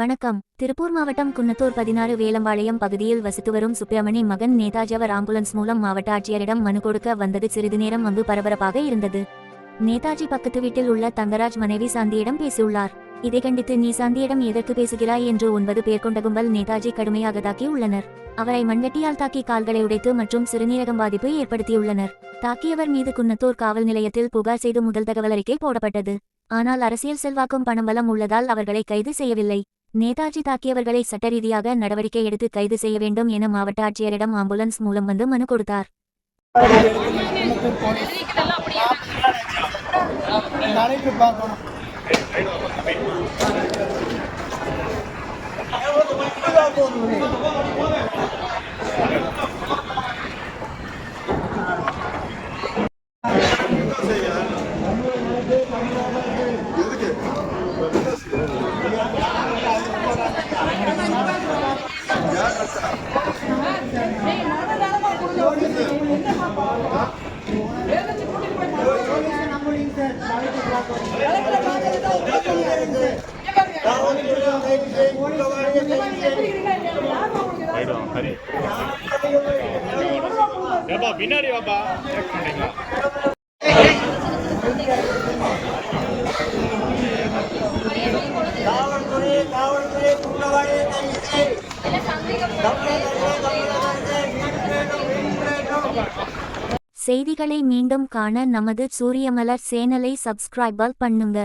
வணக்கம். திருப்பூர் மாவட்டம் குன்னத்தூர் பதினாறு வேலம்பாளையம் பகுதியில் வசித்து வரும் சுப்பிரமணி மகன் நேதாஜி அவர் ஆம்புலன்ஸ் மூலம் மாவட்ட ஆட்சியரிடம் மனு கொடுக்க வந்தது சிறிது நேரம் அங்கு பரபரப்பாக இருந்தது. நேதாஜி பக்கத்து வீட்டில் உள்ள தங்கராஜ் மனைவி சாந்தியிடம் பேசியுள்ளார். இதை கண்டித்து நீ சாந்தியிடம் எதற்கு பேசுகிறாய் என்று ஒன்பது பேர் கொண்ட கும்பல் நேதாஜி கடுமையாக தாக்கி உள்ளனர். அவரை மண்வெட்டியால் தாக்கி கால்களை உடைத்து மற்றும் சிறுநீரகம் பாதிப்பு ஏற்படுத்தியுள்ளனர். தாக்கியவர் மீது குன்னத்தூர் காவல் நிலையத்தில் புகார் செய்து முதல் தகவல் அறிக்கை போடப்பட்டது. ஆனால் அரசியல் செல்வாக்கும் பணம் பலம் உள்ளதால் அவர்களை கைது செய்யவில்லை. நேதாஜி தாக்கியவர்களை சட்டரீதியாக நடவடிக்கை எடுத்து கைது செய்ய வேண்டும் என மாவட்ட ஆட்சியரிடம் ஆம்புலன்ஸ் மூலம் வந்து மனு கொடுத்தார். நாளைக்கு பின்னாடி வாப்பா காவல்துறை காவல்துறை குற்றவாளியை கைது செய்திகளை மீண்டும் காண நமது சூரியமலர் சேனலை சப்ஸ்கிரைபர் பண்ணுங்க.